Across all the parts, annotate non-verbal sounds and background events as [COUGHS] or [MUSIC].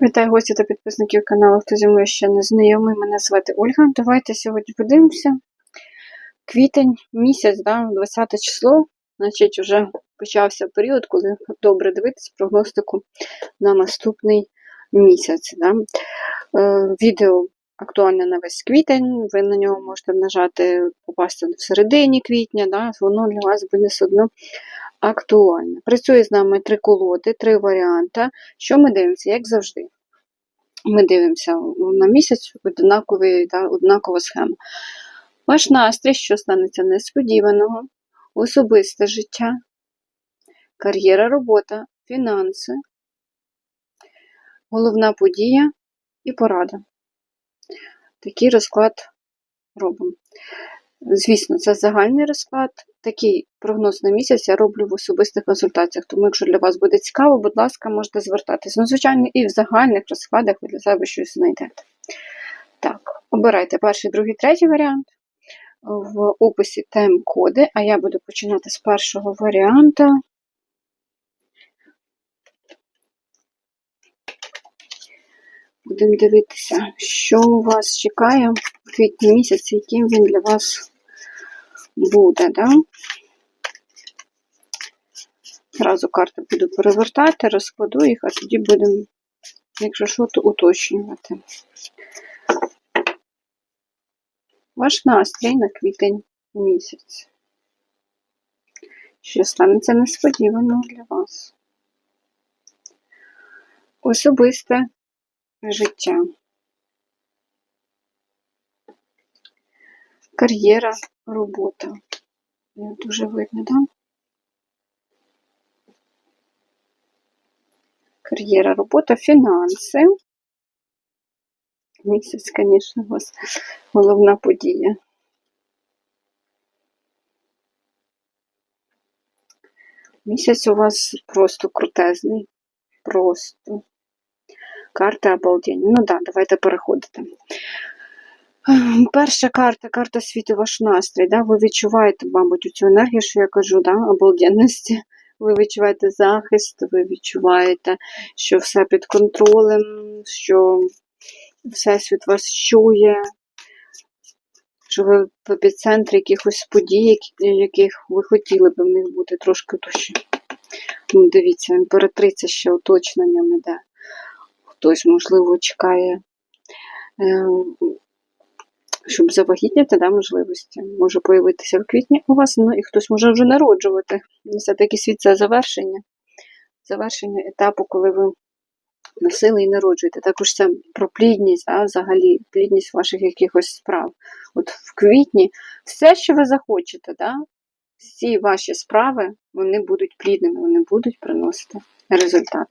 Вітаю гості та підписників каналу, хто зі мною ще не знайомий. Мене звати Ольга. Давайте сьогодні подивимося. Квітень місяць, да, 20 число, значить, вже почався період, коли добре дивитися прогностику на наступний місяць. Да. Е, відео актуальне на весь квітень, ви на нього можете нажати, попасти в середині квітня, да, воно для вас буде все одно актуальне. Працює з нами три колоди, три варіанти. Що ми дивимося, як завжди? Ми дивимося на місяць однаковий, да, однакова схема. Ваш настрій, що станеться несподіваного, особисте життя, кар'єра, робота, фінанси, головна подія і порада. Такий розклад робимо. Звісно, це загальний розклад. Такий прогноз на місяць я роблю в особистих консультаціях. Тому, якщо для вас буде цікаво, будь ласка, можете звертатись. Ну, звичайно, і в загальних розкладах ви для себе щось знайдете. Так, обирайте перший, другий, третій варіант. В описі тем-коди, а я буду починати з першого варіанта. Будемо дивитися, що у вас чекає в квітні місяці, яким він для вас буде. Да? Зразу карти буду перевертати, розкладу їх, а тоді будемо, якщо що, то уточнювати. Ваш настрій на квітень місяць. Що станеться несподівано для вас. Особисте життя. Кар'єра, робота. Не дуже видно, так? Кар'єра, робота, фінанси. Місяць, звісно, у вас головна подія. Місяць у вас просто крутезний. Просто. Карта обалдень. Ну так, да, давайте переходити. Перша карта, карта світу, ваш настрій. Да? Ви відчуваєте, мабуть, цю енергію, що я кажу, да? обалденності. Ви відчуваєте захист, ви відчуваєте, що все під контролем, що Всесвіт вас чує, що ви в епіцентрі якихось подій, яких ви хотіли б в них бути трошки душі. Ну, Дивіться, імператриця ще уточненням іде. Хтось, можливо, чекає, щоб завагітняти да, можливості. Може появитися в квітні у вас, ну і хтось може вже народжувати. Все-таки світ це завершення. Завершення етапу, коли ви носили і народжуєте. Також це про плідність, а взагалі плідність ваших якихось справ. От в квітні все, що ви захочете, да, всі ваші справи вони будуть плідними, вони будуть приносити результат.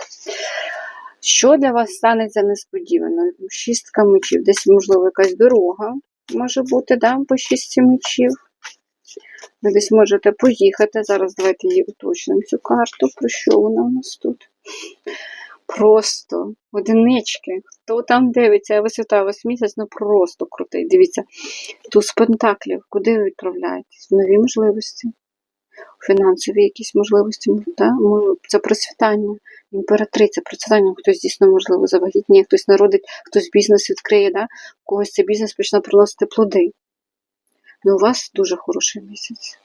Що для вас станеться несподівано? Шістка мечів, десь, можливо, якась дорога може бути, да, по шістці мечів. Ви десь можете поїхати. Зараз давайте її уточнимо цю карту, про що вона у нас тут. Просто одинички. Хто там дивиться, я висвітаю вас місяць, ну просто крутий. Дивіться, туз пентаклів, куди ви відправляєтесь? В нові можливості, фінансові якісь можливості, да? це процвітання, імператриця, процвітання, хтось дійсно, можливо, завагітніє, хтось народить, хтось бізнес відкриє, да? у когось цей бізнес почне приносити плоди. Ну, у вас дуже хороший місяць.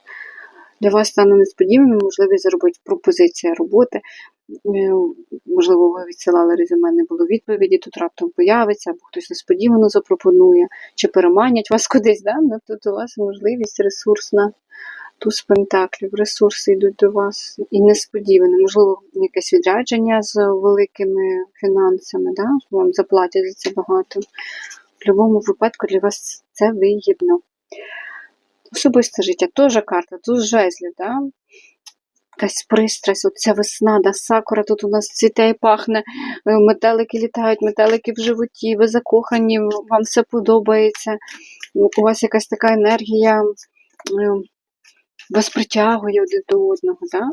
Для вас стане несподіваним можливість заробити пропозиція роботи. Е, можливо, ви відсилали резюме, не було відповіді, тут раптом появиться, або хтось несподівано запропонує, чи переманять вас [LAUGHS] кудись. Да? Ну, Тут у вас можливість ресурсна, туз пентаклів, ресурси йдуть до вас і несподіване, можливо, якесь відрядження з великими фінансами, да? вам заплатять за це багато. В будь-якому випадку для вас це вигідно. Особисте життя теж карта, тут жезлів, да? якась пристрасть, оця весна, да, сакура тут у нас цвіте і пахне, е, метелики літають, метелики в животі, ви закохані, вам все подобається. У вас якась така енергія е, вас притягує один до одного. Да?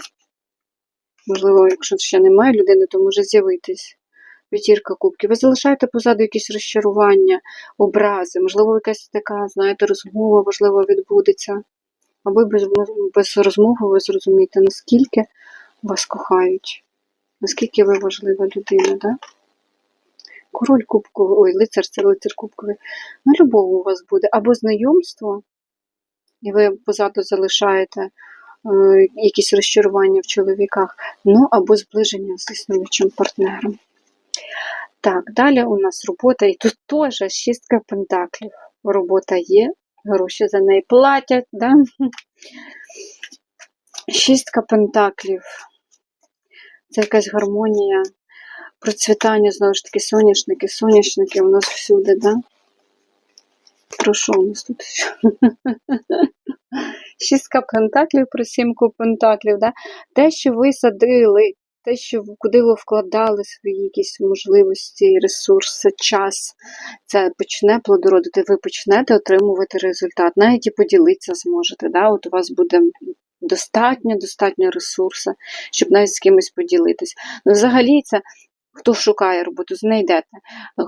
Можливо, якщо ще немає людини, то може з'явитись. П'ятірка кубків. Ви залишаєте позаду якісь розчарування, образи, можливо, якась така, знаєте, розмова, важливо, відбудеться. Або без, без розмови ви зрозумієте, наскільки вас кохають, наскільки ви важлива людина. Да? Король кубковий, ой, лицар це лицар кубковий. Ну, любов у вас буде. Або знайомство, і ви позаду залишаєте е, якісь розчарування в чоловіках, ну або зближення з існуючим партнером. Так, далі у нас робота, і тут теж шістка пентаклів. Робота є, гроші за неї платять, да? Шістка пентаклів. Це якась гармонія, процвітання, знову ж таки, соняшники, соняшники у нас всюди, да? Про у нас тут? [LAUGHS] Шістка пентаклів про сімку пентаклів, да? те, що ви садили, те, що куди ви вкладали свої якісь можливості, ресурси, час, це почне плодородити, ви почнете отримувати результат, навіть і поділитися зможете. Да? От у вас буде достатньо, достатньо ресурсу, щоб навіть з кимось поділитись. Ну, взагалі, це хто шукає роботу, знайдете.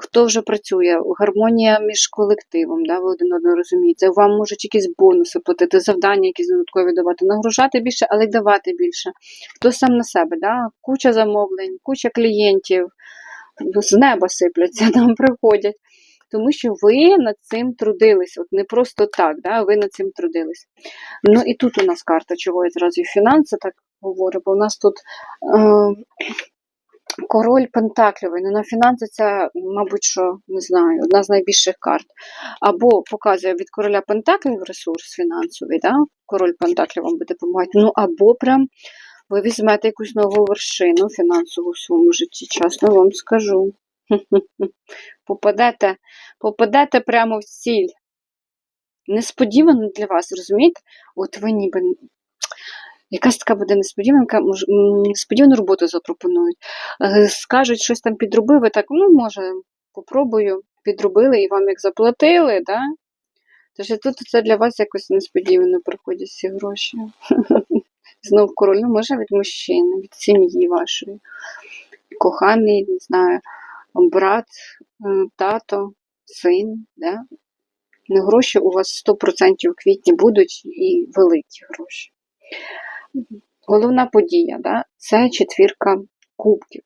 Хто вже працює, гармонія між колективом, да, ви один одного розумієте. Вам можуть якісь бонуси платити, завдання якісь додаткові давати, нагружати більше, але й давати більше. Хто сам на себе, да? куча замовлень, куча клієнтів, з неба сипляться, [LAUGHS] там приходять. Тому що ви над цим трудились, от не просто так, да, ви над цим трудились. Ну і тут у нас карта, чого я зразу фінанси так говорю, бо у нас тут е, король Пентаклівий. Ну, на фінанси це, мабуть, що не знаю, одна з найбільших карт. Або показує від короля Пентаклів ресурс фінансовий, да? король Пентаклів вам буде допомагати. Ну, або прям ви візьмете якусь нову вершину фінансову в своєму житті, чесно вам скажу. [LAUGHS] Попадете, попадете прямо в ціль. Несподівано для вас, розумієте? От ви ніби якась така буде несподіванка, несподівану роботу запропонують. Е, Скажуть, щось там підробив, ви так, ну, може, попробую, підробили і вам як заплатили, да? Тож тут це для вас якось несподівано приходять ці гроші. [LAUGHS] Знов король, ну, може від мужчини, від сім'ї вашої. Коханий, не знаю, брат, е, тато, син, да? Ну, гроші у вас 100% в квітні будуть і великі гроші. Головна подія, да? це четвірка кубків.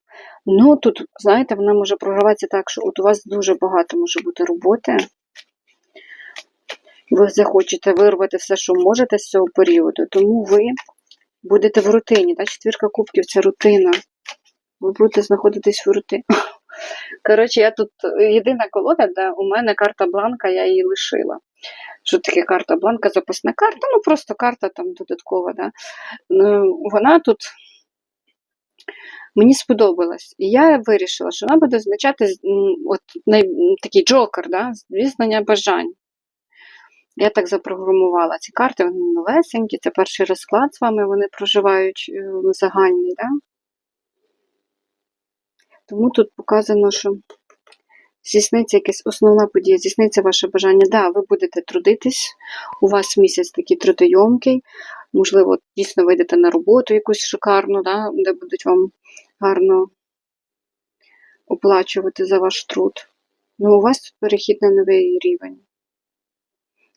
Ну, тут, знаєте, вона може програватися так, що от у вас дуже багато може бути роботи. Ви захочете вирвати все, що можете з цього періоду, тому ви будете в рутині. Да? Четвірка кубків це рутина. Ви будете знаходитись в рутині. [LAUGHS] Коротше, я тут єдина колода, де у мене карта бланка, я її лишила. Що таке карта бланка? Запасна карта, ну просто карта там додаткова. Да? Ну, Вона тут мені сподобалась. І я вирішила, що вона буде означати от, най, такий джокер, да? здійснення бажань. Я так запрограмувала ці карти, вони новесенькі, це перший розклад з вами, вони проживають е, загальний. Да? Тому тут показано, що здійсниться якась основна подія, здійсниться ваше бажання. Да, ви будете трудитись, у вас місяць такий трудойомкий, можливо, дійсно вийдете на роботу якусь шикарну, да, де будуть вам гарно оплачувати за ваш труд. Ну, у вас тут перехід на новий рівень.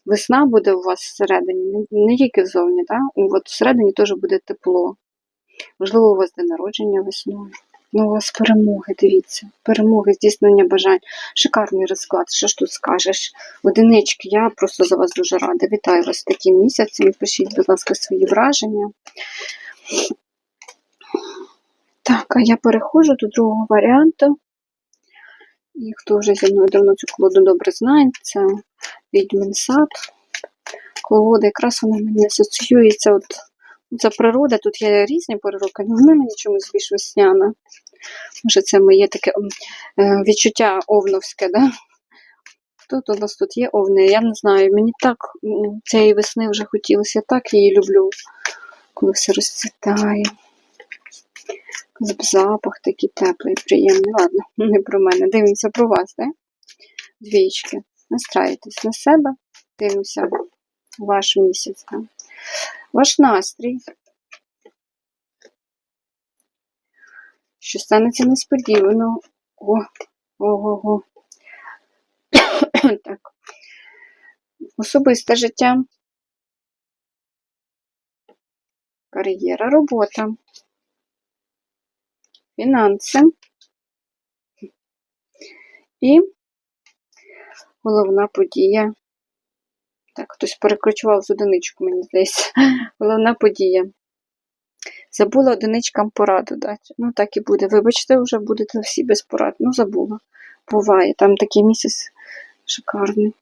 Весна буде у вас всередині, не, тільки ззовні, да? от всередині теж буде тепло. Можливо, у вас день народження весною. Ну, у вас перемоги, дивіться, перемоги, здійснення бажань. Шикарний розклад, що ж тут скажеш? Одинички, я просто за вас дуже рада. Вітаю вас таким місяцем. Пишіть, будь ласка, свої враження. Так, а я переходжу до другого варіанту. І хто вже зі мною давно цю колоду добре знає, це відьмин сад. Колода, якраз вона мені асоціюється. От, це природа, тут є різні пори але вона мені чомусь більш весняна. Може, це моє таке е, відчуття овновське, да? Тут у нас тут є овни, я не знаю, мені так цієї весни вже хотілося, я так її люблю, коли все розцвітає. Запах такий теплий, приємний. Ладно, не про мене. Дивимося про вас, да? Двічки. Настраюйтесь на себе, дивимося ваш місяць. Да? Ваш настрій. Що станеться несподівано. О, ого-го. [COUGHS] так. Особисте життя. Кар'єра, робота. Фінанси. І головна подія. Так, хтось перекручував з одиничку, мені здається. [LAUGHS] Головна подія. Забула одиничкам пораду дати. Ну, так і буде. Вибачте, вже будете всі без порад. Ну, забула. Буває. Там такий місяць шикарний.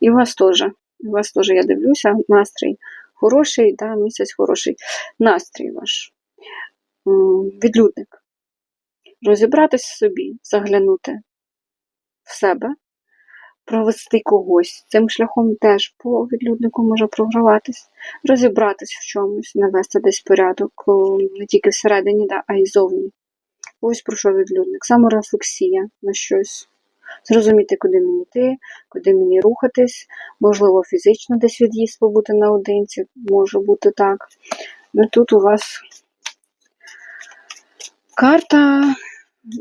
І у вас теж. У вас теж, я дивлюся, настрій хороший, да, місяць хороший. Настрій ваш. Відлюдник. Розібратись собі, заглянути в себе, провести когось. Цим шляхом теж по відлюднику може програватись, розібратись в чомусь, навести десь порядок, не тільки всередині, а й зовні. Ось про що відлюдник. Саморефлексія на щось. Зрозуміти, куди мені йти, куди мені рухатись, можливо, фізично десь від'їзд побути наодинці, може бути так. Ну тут у вас карта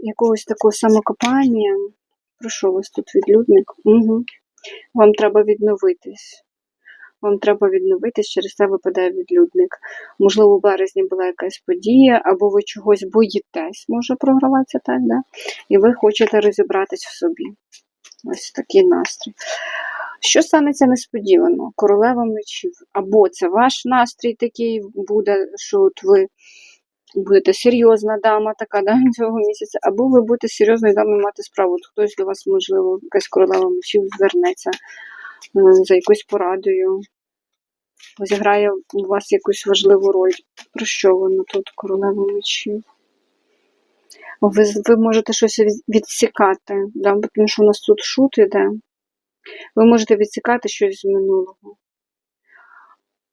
якогось такого самокопання. Про що у вас тут відлюдник? Угу. Вам треба відновитись. Вам треба відновитись, через це випадає відлюдник. Можливо, у березні була якась подія, або ви чогось боїтесь, може програватися так, да? і ви хочете розібратись в собі. Ось такий настрій. Що станеться несподівано? Королева мечів. Або це ваш настрій такий буде, що от ви будете серйозна дама, така да, [LAUGHS] цього місяця, або ви будете серйозною дамою мати справу. Хтось до вас, можливо, якась королева мечів звернеться е, за якоюсь порадою, зіграє у вас якусь важливу роль. Про що воно тут, королева мечів? Ви, ви можете щось відсікати, да? тому що у нас тут шут іде. Ви можете відсікати щось з минулого,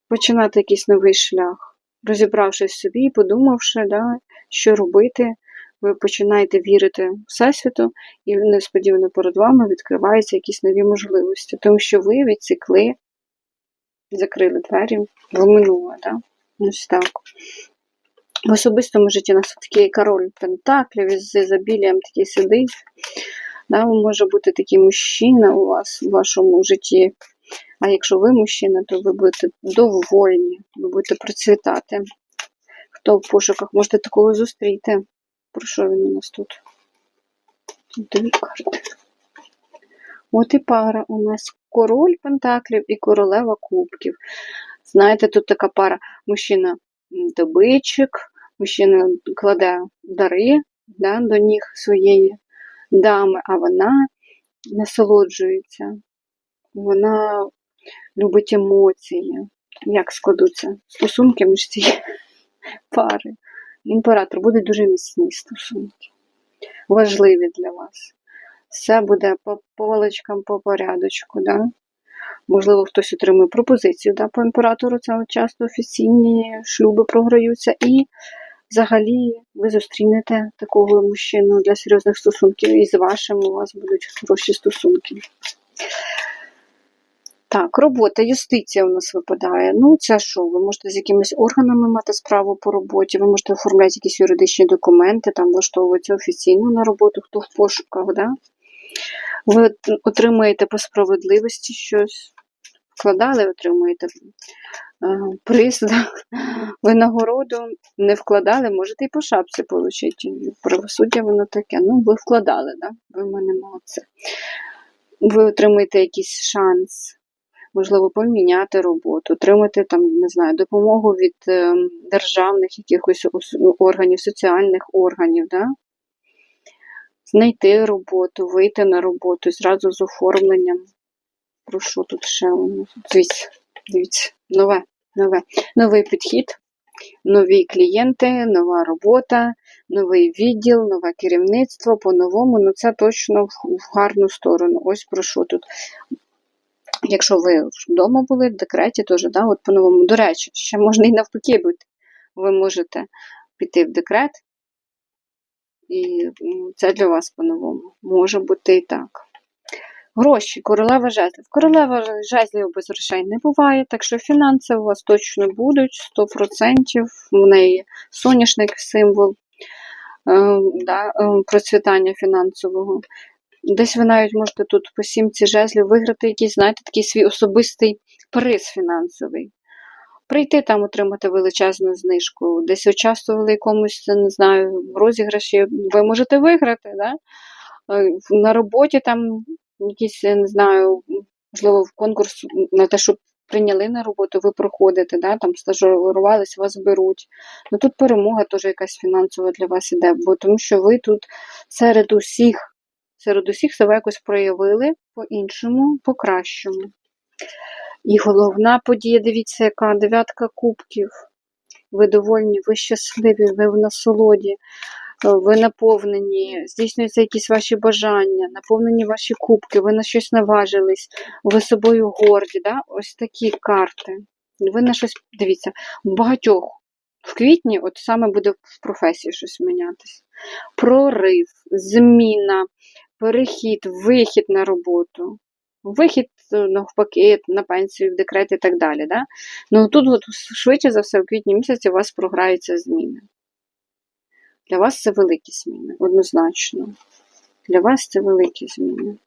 починати якийсь новий шлях, розібравшись в собі і подумавши, да, що робити, ви починаєте вірити Всесвіту, і несподівано перед вами відкриваються якісь нові можливості, тому що ви відсікли, закрили двері в минуле. Да? Ось так. В особистому житті у нас такий король Пентаклів із ізобілієм такий сидить. Да, може бути такий мужчина у вас у вашому житті. А якщо ви мужчина, то ви будете довольні, ви будете процвітати. Хто в пошуках можете такого зустріти? Про що він у нас тут? Дві карти. От і пара у нас король пентаклів і королева кубків. Знаєте, тут така пара мужчина добичик, мужчина кладе дари да, до ніг своєї дами, а вона насолоджується. Вона любить емоції. Як складуться стосунки між цією [LAUGHS] пари. Імператор буде дуже міцні стосунки. Важливі для вас. Все буде по полочкам, по порядочку. Да? Можливо, хтось отримує пропозицію да, по імператору, це часто офіційні шлюби програються. І взагалі ви зустрінете такого мужчину для серйозних стосунків, і з вашим у вас будуть хороші стосунки. Так, робота, юстиція у нас випадає. Ну, це що? Ви можете з якимись органами мати справу по роботі, ви можете оформляти якісь юридичні документи, там влаштовуватися офіційно на роботу, хто в пошуках, да? Ви отримаєте по справедливості щось, вкладали, отримуєте е, приз, да? винагороду, не вкладали, можете і по шапці отримати. Правосуддя воно таке. Ну, ви вкладали, да? ви в мене молодці. Ви отримаєте якийсь шанс можливо, поміняти роботу, отримати там, не знаю, допомогу від е, державних якихось органів, соціальних органів, да? знайти роботу, вийти на роботу зразу з оформленням. Про що тут ще? Дивіться, дивіться, нове, нове, новий підхід, нові клієнти, нова робота, новий відділ, нове керівництво по-новому. Ну це точно в гарну сторону. Ось про що тут. Якщо ви вдома були в декреті, теж да, от по-новому. До речі, ще можна і навпаки бути. Ви можете піти в декрет, і це для вас по-новому. Може бути і так. Гроші, королева жезлів. Королева жезлів без грошей не буває, так що фінанси у вас точно будуть 100%. В неї соняшник символ е, да, е, процвітання фінансового. Десь ви навіть можете тут по сімці жезлів виграти якийсь, знаєте, такий свій особистий приз фінансовий. Прийти там, отримати величезну знижку, десь участвували якомусь, не знаю, в розіграші, ви можете виграти, да? е, на роботі там якісь, я не знаю, можливо, в конкурс на те, щоб прийняли на роботу, ви проходите, да, там стажувались, вас беруть. Ну тут перемога теж якась фінансова для вас іде, бо тому що ви тут серед усіх, серед усіх себе якось проявили по-іншому, по-кращому. І головна подія, дивіться, яка дев'ятка кубків. Ви довольні, ви щасливі, ви в насолоді, ви наповнені, здійснюються якісь ваші бажання, наповнені ваші кубки, ви на щось наважились, ви собою горді. Да? Ось такі карти. Ви на щось, дивіться, багатьох в квітні от саме буде в професії щось мінятися. Прорив, зміна, перехід, вихід на роботу. Вихід е, навпаки на пенсію, в декрет і так далі. Да? Ну тут от, швидше за все в квітні місяці у вас програються зміни. Для вас це великі зміни, однозначно. Для вас це великі зміни.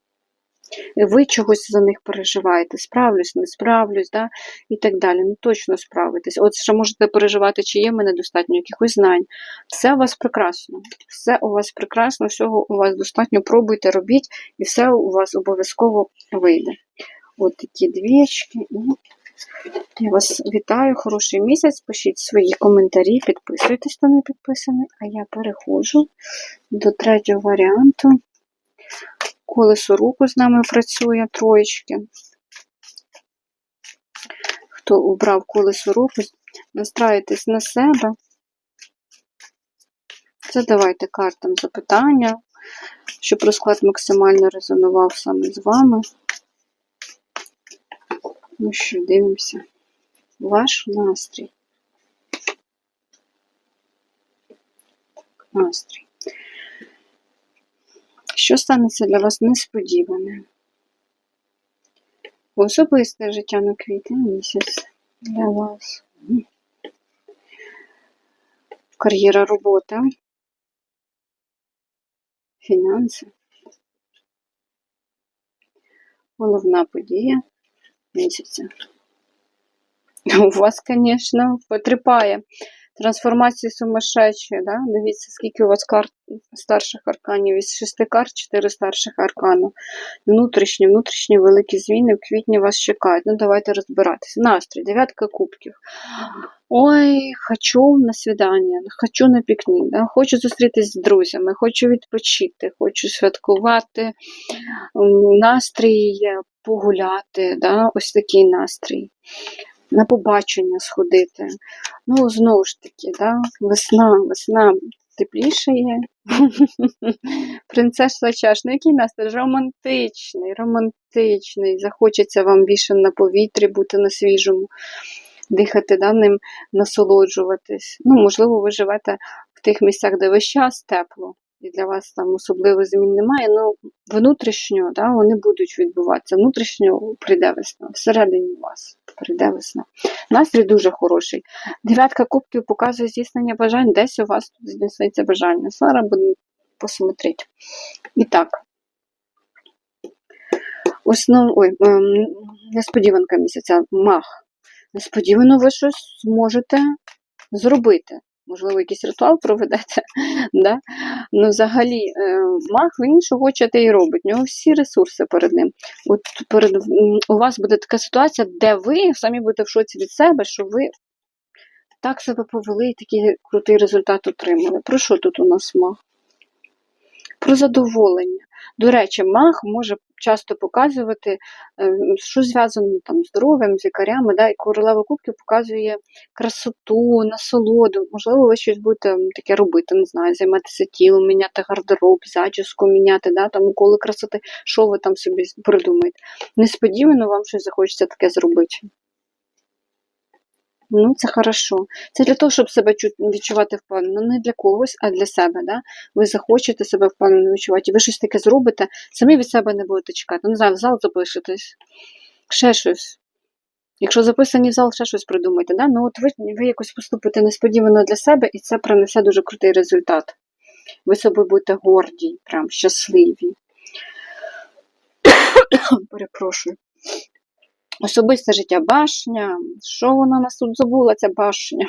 Ви чогось за них переживаєте, справлюсь, не справлюсь, да? і так далі. Ну точно справитесь. От ще можете переживати, чи є мене достатньо якихось знань. Все у вас прекрасно. Все у вас прекрасно, всього у вас достатньо. Пробуйте, робіть, і все у вас обов'язково вийде. От такі двічки. Я вас вітаю, хороший місяць. Пишіть свої коментарі, підписуйтесь, хто не підписаний. А я переходжу до третього варіанту. Колесо руку з нами працює троєчки. Хто обрав колесо руку, настраюйтесь на себе. Задавайте картам запитання, щоб розклад максимально резонував саме з вами. Ну що, дивимося. Ваш настрій. Настрій. Що станеться для вас несподіване? Особисте життя на квітень місяць для вас. Кар'єра робота. Фінанси. Головна подія місяця. У вас, звісно, потріпає. Трансформації сумасшедші, да? Дивіться, скільки у вас карт старших арканів. Із шести карт, чотири старших аркану. Внутрішні, внутрішні великі зміни в квітні вас чекають. Ну, давайте розбиратися. Настрій, дев'ятка кубків. Ой, хочу на свідання, хочу на пікнік, да? хочу зустрітися з друзями, хочу відпочити, хочу святкувати. Настрій погуляти, да? ось такий настрій. На побачення сходити. Ну, знову ж таки, да? весна, весна тепліше є. [LAUGHS] Принцеса чаш, ну який настрій? Романтичний, романтичний. Захочеться вам більше на повітрі бути на свіжому, дихати да, ним, насолоджуватись. Ну, можливо, ви живете в тих місцях, де весь час тепло. І для вас там особливо змін немає. Ну, внутрішньо да, вони будуть відбуватися. Внутрішньо прийде весна. Всередині вас прийде весна. Настрій дуже хороший. Дев'ятка кубків показує здійснення бажань. Десь у вас тут здійсниться бажання. Зараз будемо посмотрети. І так. Основ... Ой, ем, несподіванка місяця. Мах. Несподівано ви щось зможете зробити. Можливо, якийсь ритуал проведете. [LAUGHS] Да? Ну, взагалі, е, маг він що хоче, те і робить. У нього всі ресурси перед ним. От перед, у вас буде така ситуація, де ви самі будете в шоці від себе, що ви так себе повели і такий крутий результат отримали. Про що тут у нас маг? Про задоволення. До речі, маг може часто показувати, е, що зв'язано там з здоров'ям, з лікарями, да, і королева кубків показує красоту, насолоду. Можливо, ви щось будете таке робити, не знаю, займатися тілом, міняти гардероб, зачіску міняти, да, там уколи красоти, що ви там собі придумаєте. Несподівано вам щось захочеться таке зробити. Ну, це хорошо. Це для того, щоб себе відчувати впевнено. Не для когось, а для себе. Да? Ви захочете себе впевнено відчувати, ви щось таке зробите, самі від себе не будете чекати. Ну, знаю, в зал запишетесь, ще щось. Якщо записані в зал, ще щось придумайте. Да? Ну, от ви, ви якось поступите несподівано для себе, і це принесе дуже крутий результат. Ви собою будете горді, прям щасливі. [COUGHS] Перепрошую. Особисте життя башня. Що вона нас тут забула, ця башня?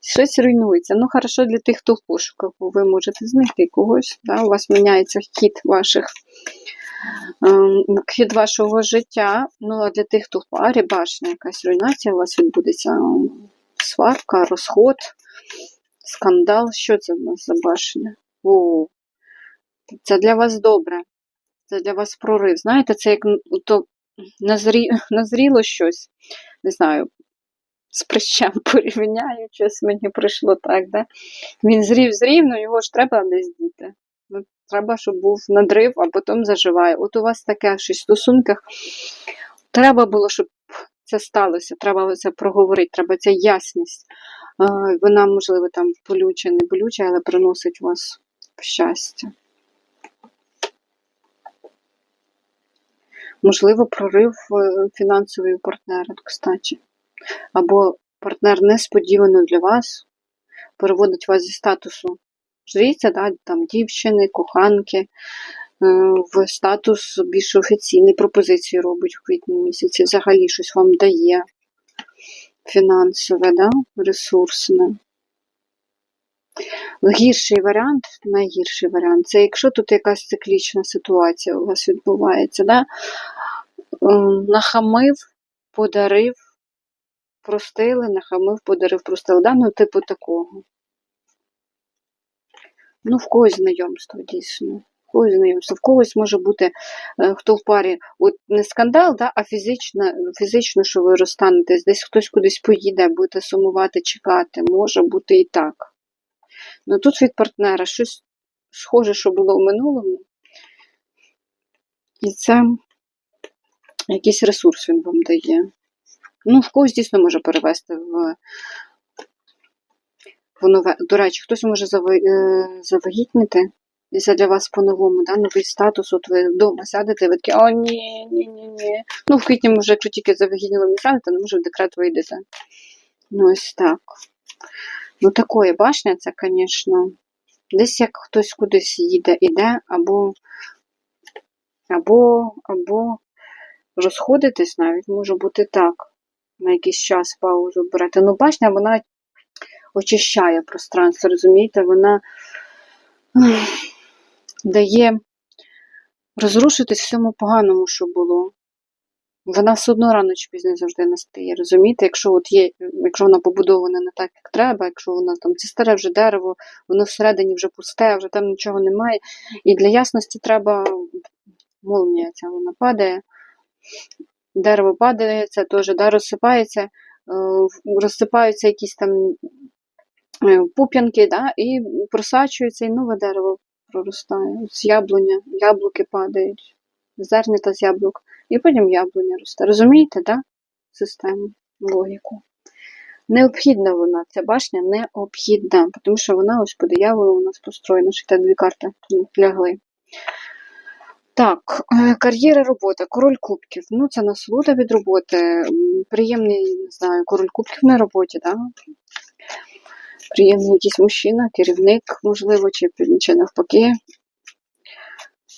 Щось руйнується. Ну, хорошо для тих, хто в пошуках, бо ви можете знайти когось. Да? У вас міняється хід ваших ем, хід вашого життя. Ну, а для тих, хто в парі, башня, якась руйнація, у вас відбудеться ем, сварка, розход, скандал. Що це в нас за башня? О, це для вас добре. Це для вас прорив. Знаєте, це як то. [LAUGHS] назріло щось. Не знаю, з прищем [LAUGHS] порівняю, щось мені прийшло так, да? Він зрів зрів, ну його ж треба десь діти. Ну, треба, щоб був надрив, а потім заживає. От у вас таке щось в стосунках. Треба було, щоб це сталося, треба це проговорити, треба ця ясність. Вона, можливо, там болюча, не болюча, але приносить вас щастя. Можливо, прорив е, фінансовий партнера, кстати. Або партнер несподівано для вас переводить вас зі статусу жриця, да, там, дівчини, коханки, е, в статус більш офіційний, пропозиції робить в квітні місяці, взагалі щось вам дає фінансове, да, ресурсне. Гірший варіант, найгірший варіант, це якщо тут якась циклічна ситуація у вас відбувається, да? Ем, нахамив, подарив, простили, нахамив, подарив, простили. Да? Ну, типу такого. Ну, в когось знайомство дійсно. В когось знайомство. В когось може бути, е, хто в парі, от не скандал, да, а фізично, фізично, що ви розстанетесь, десь хтось кудись поїде, будете сумувати, чекати. Може бути і так. Ну тут від партнера щось схоже, що було в минулому. І це якийсь ресурс він вам дає. Ну, в когось дійсно може перевести в, в нове. До речі, хтось може е, завагітніти. І це для вас по-новому, да? новий статус, от ви вдома сядете, ви такі, о, ні, ні, ні, ні. Ну, в квітні, може, якщо тільки завагітніли не сядете, ну, може, в декрет вийдете. Ну, ось так. Ну, такої башня, це, звісно, десь як хтось кудись їде, іде, або, або, або розходитись навіть може бути так. На якийсь час паузу берете. Ну, башня, вона очищає пространство, розумієте? Вона дає розрушитись всьому поганому, що було. Вона все одно рано чи пізно завжди настає, розумієте? Якщо от є, якщо вона побудована не так, як треба, якщо вона там це старе вже дерево, воно всередині вже пусте, вже там нічого немає. І для ясності треба молнія ця вона падає, дерево падає, це теж да, розсипається, е, розсипаються якісь там е, пуп'янки, да, і просачується, і нове дерево проростає. З яблуня, яблуки падають, зернята з яблук, і потім яблуня росте. Розумієте, да? Систему, логіку. Необхідна вона, ця башня необхідна, тому що вона ось по дияволу у нас построєна, що те дві карти лягли. Так, е, кар'єра, робота, король кубків. Ну, це насолода від роботи. Приємний, не знаю, король кубків на роботі, так? Приємний якийсь мужчина, керівник, можливо, чи, чи навпаки.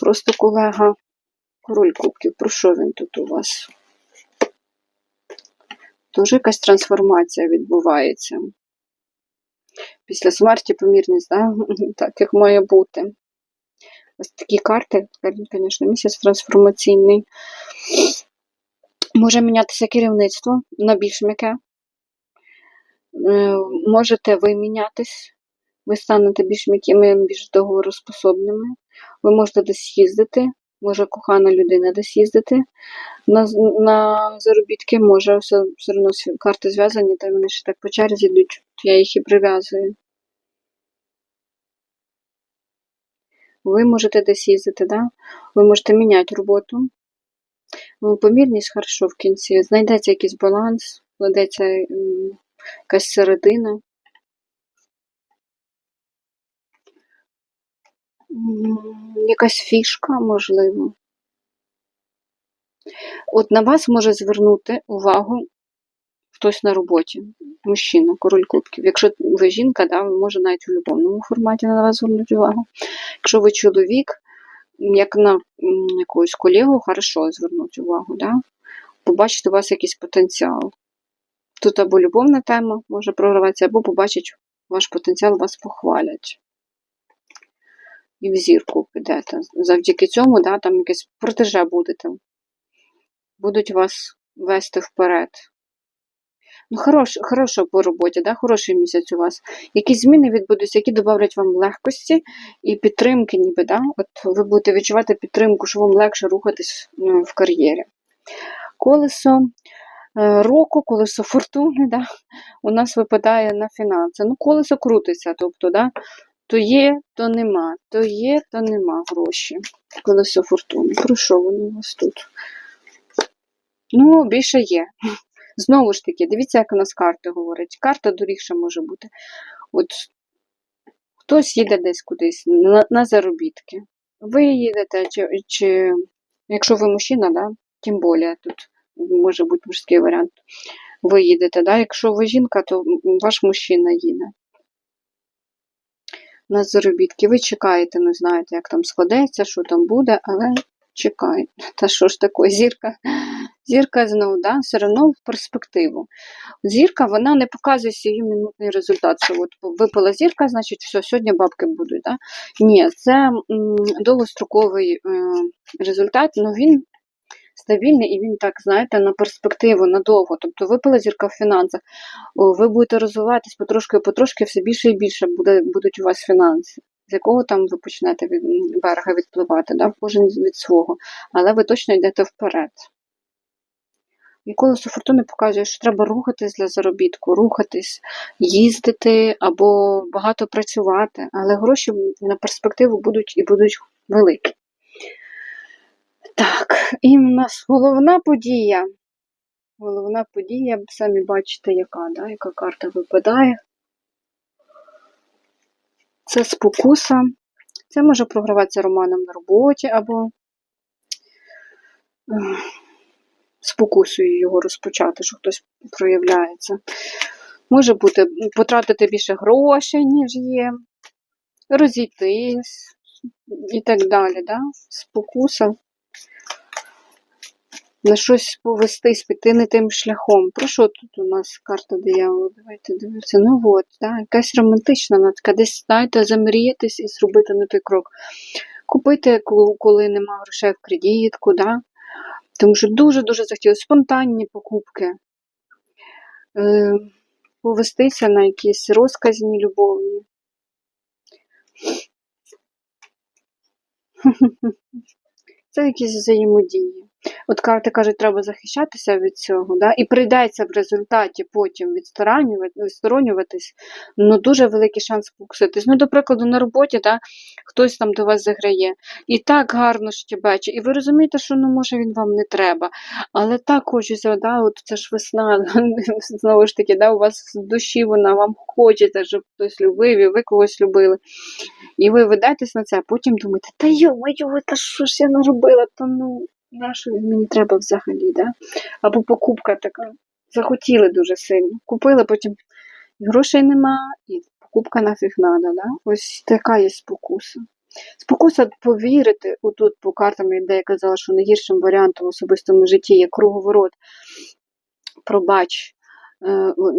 Просто колега. Король кубків. Про що він тут у вас? Дуже якась трансформація відбувається. Після смерті помірність, да? [LAUGHS] так як має бути. Ось такі карти, звісно, місяць трансформаційний. Може мінятися керівництво на більш м'яке. Е, Можете ви мінятись, ви станете більш м'якими, більш договороспособними. Ви можете десь їздити, може кохана людина десь їздити на, на заробітки, може все, все одно карти зв'язані, та вони ще так по черзі йдуть, я їх і прив'язую. Ви можете десь їздити, да? ви можете міняти роботу. Ну, Помірність хорошо в кінці. Знайдеться якийсь баланс, знайдеться якась середина. Якась фішка, можливо. От на вас може звернути увагу хтось на роботі. Мужчина, король кубків. Якщо ви жінка, да, може навіть у любовному форматі на вас звернути увагу. Якщо ви чоловік, як на якогось колегу, хорошо звернути увагу. Да? побачити у вас якийсь потенціал. Тут або любовна тема може програватися, або побачить ваш потенціал, вас похвалять. І в зірку підете. Завдяки цьому, да, там якесь протеже будете. Будуть вас вести вперед. Ну, хорош, хорошо по роботі, да? хороший місяць у вас. Якісь зміни відбудуться, які додавлять вам легкості і підтримки, ніби, да? От ви будете відчувати підтримку, що вам легше рухатись ну, в кар'єрі. Колесо е, року, колесо фортуни, да? у нас випадає на фінанси. Ну, колесо крутиться, тобто, да? То є, то нема, то є, то нема гроші. Колесо фортуни. Про що воно у вас тут? Ну, більше є. [LAUGHS] Знову ж таки, дивіться, як у нас карти говорять. Карта дорігша може бути. От хтось їде десь кудись на, на заробітки. Ви їдете, чи, чи якщо ви мужчина, да, тим більше тут може бути мужський варіант. Ви їдете, да? якщо ви жінка, то ваш мужчина їде. На заробітки. Ви чекаєте, не знаєте, як там складеться, що там буде, але чекаєте. [LAUGHS] Та що ж таке, зірка? Зірка знову, да, все одно в перспективу. Зірка вона не показує свій минутний результат. Що от випала зірка, значить, все, сьогодні бабки будуть. Да? Ні, це м, довгостроковий е, результат, але він стабільний і він так, знаєте, на перспективу, надовго. Тобто випала зірка в фінансах, ви будете розвиватись потрошки-потрошки, все більше і більше буде, будуть у вас фінанси. З якого там ви почнете від берега відпливати, да? кожен від свого, але ви точно йдете вперед. І колесо фортуни показує, що треба рухатись для заробітку, рухатись, їздити або багато працювати, але гроші на перспективу будуть і будуть великі. Так, і в нас головна подія. Головна подія, самі бачите, яка, да, яка карта випадає. Це спокуса. Це може програватися романом на роботі або спокусою його розпочати, що хтось проявляється. Може бути потратити більше грошей, ніж є, розійтись і так далі. Да? Спокуса. На щось повестись, піти не тим шляхом. Про що тут у нас карта диявола? Давайте дивитися. Ну от, да, якась романтична натка, десь, знаєте, замріятись і зробити не той крок. Купити, коли, коли нема грошей в кредитку, да? Тому що дуже-дуже захотілося спонтанні покупки, е, повестися на якісь розказні любовні. [LAUGHS] Це якісь взаємодії. От карти кажуть, треба захищатися від цього, да? і прийдеться в результаті потім відсторонюватись, ну дуже великий шанс спокуситись. Ну, до прикладу, на роботі да, хтось там до вас заграє, і так гарно щебече, і ви розумієте, що ну, може він вам не треба. Але так хочеться, да, от це ж весна, [LAUGHS] знову ж таки, да, у вас в душі вона вам хочеться, щоб хтось любив, і ви когось любили. І ви ведетесь на це, а потім думаєте, та йо-моє, та що ж я наробила, то ну. На що мені треба взагалі, да? Або покупка така. Захотіли дуже сильно. Купили, потім грошей нема, і покупка нафіг надо, да? Ось така є спокуса. Спокуса повірити, отут по картам, де я казала, що найгіршим варіантом в особистому житті є круговорот, пробач.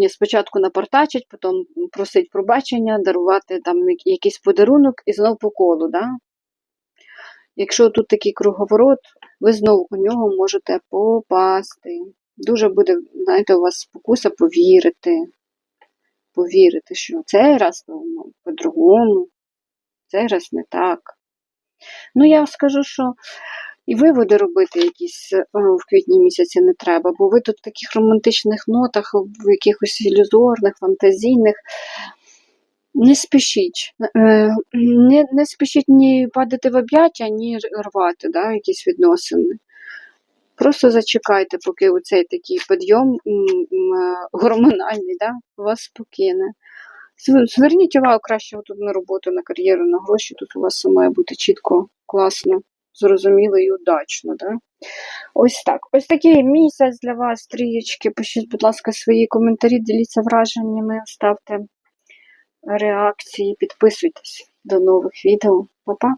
Е, спочатку напортачить, потім просить пробачення, дарувати там якийсь подарунок і знов по колу. Да? Якщо тут такий круговорот, ви знову у нього можете попасти. Дуже буде, знаєте, у вас спокуса повірити. Повірити, що цей раз ну, по-другому, цей раз не так. Ну, я скажу, що і виводи робити якісь е, в квітні місяці не треба, бо ви тут в таких романтичних нотах, в якихось ілюзорних, фантазійних. Не спішіть. Е, не не спішіть ні падати в об'яття, ні рвати да, якісь відносини. Просто зачекайте, поки оцей такий підйом гормональний да, вас покине. Зверніть увагу краще тут на роботу, на кар'єру, на гроші. Тут у вас все має бути чітко, класно, зрозуміло і удачно. Да? Ось так. Ось такий місяць для вас, трієчки. Пишіть, будь ласка, свої коментарі, діліться враженнями, ставте реакції. Підписуйтесь до нових відео. Па-па!